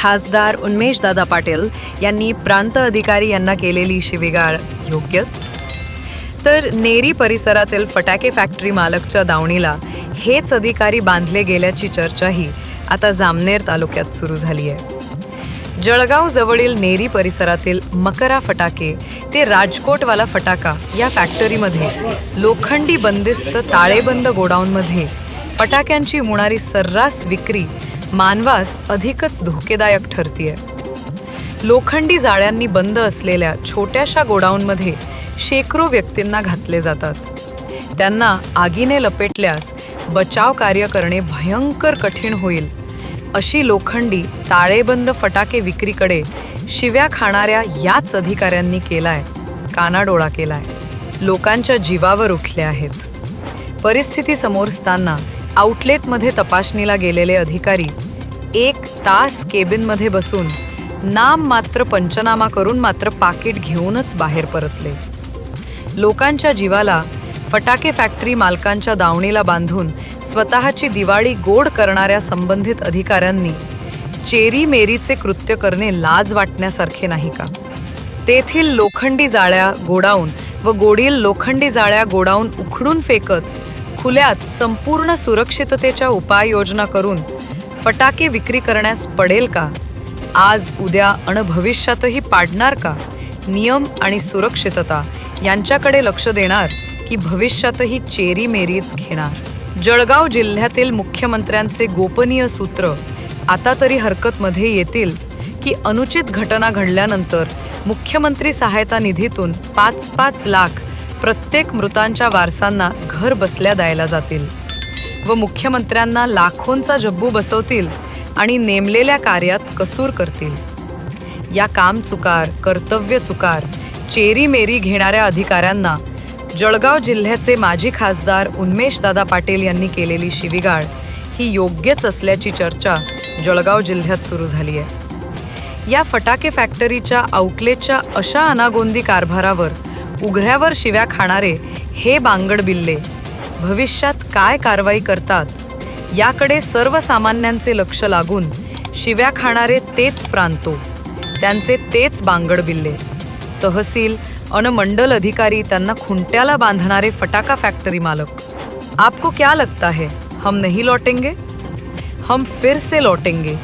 खासदार उन्मेश दादा पाटील यांनी प्रांत अधिकारी यांना केलेली शिवीगाळ योग्यच तर नेरी परिसरातील फटाके फॅक्टरी मालकच्या दावणीला हेच अधिकारी बांधले गेल्याची चर्चाही आता जामनेर तालुक्यात सुरू झाली आहे. जळगाव जवळील नेरी परिसरातील मकरा फटाके ते राजकोटवाला फटाका या फॅक्टरीमध्ये लोखंडी बंदिस्त ताळेबंद गोडाऊनमध्ये फटाक्यांची होणारी सर्रास विक्री मानवास अधिकच धोकेदायक ठरतीये. लोखंडी जाळ्यांनी बंद असलेल्या छोट्याशा गोडाऊनमध्ये शेकडो व्यक्तींना घातले जातात. त्यांना आगीने लपेटल्यास बचाव कार्य करणे भयंकर कठीण होईल अशी लोखंडी ताळेबंद फटाके विक्रीकडे शिव्या खाणाऱ्या याच अधिकाऱ्यांनी केलाय कानाडोळा केलाय. लोकांच्या जीवावर उठले आहेत. परिस्थिती समोर असताना आउटलेटमध्ये तपासणीला गेलेले अधिकारी एक तास केबिनमध्ये बसून नाम मात्र पंचनामा करून मात्र पाकिट घेऊनच बाहेर परतले. लोकांच्या जीवाला फटाके फॅक्टरी मालकांच्या दावणीला बांधून स्वतःची दिवाळी गोड करणाऱ्या संबंधित अधिकाऱ्यांनी चेरी मेरीचे कृत्य करणे लाज वाटण्यासारखे नाही का? तेथील लोखंडी जाळ्या गोडाऊन व गोडील लोखंडी जाळ्या गोडाऊन उखडून फेकत खुल्यात संपूर्ण सुरक्षिततेच्या उपाययोजना करून फटाके विक्री करण्यास पडेल का? आज उद्या अण भविष्यातही पाडणार का? नियम आणि सुरक्षितता यांच्याकडे लक्ष देणार की भविष्यातही चेरी मेरीच घेणार? जळगाव जिल्ह्यातील मुख्यमंत्र्यांचे गोपनीय सूत्र आता तरी हरकतमध्ये येतील की अनुचित घटना घडल्यानंतर मुख्यमंत्री सहायता निधीतून पाच पाच लाख प्रत्येक मृतांच्या वारसांना घर बसल्या द्यायला जातील. व मुख्यमंत्र्यांना लाखोंचा जब्बू बसवतील आणि नेमलेल्या कार्यात कसूर करतील. या काम चुकार कर्तव्य चुकार चेरी मेरी घेणाऱ्या अधिकाऱ्यांना जळगाव जिल्ह्याचे माजी खासदार उन्मेशदादा पाटील यांनी केलेली शिवीगाळ ही योग्यच असल्याची चर्चा जळगाव जिल्ह्यात सुरू झाली आहे. या फटाके फॅक्टरीच्या आउटलेटच्या अशा अनागोंदी कारभारावर उघड्यावर शिव्या खाणारे हे बांगड बिल्ले भविष्यात काय कारवाई करतात याकडे सर्वसामान्यांचे लक्ष लागून शिव्या खाणारे तेच प्रांतो त्यांचे तेच बांगड बिल्ले. तहसील अन मंडल अधिकारी त्यांना खुंट्याला बांधणारे फटाका फॅक्टरी मालक. आपको क्या लगता है हम नहीं लौटेंगे? हम फिर से लौटेंगे.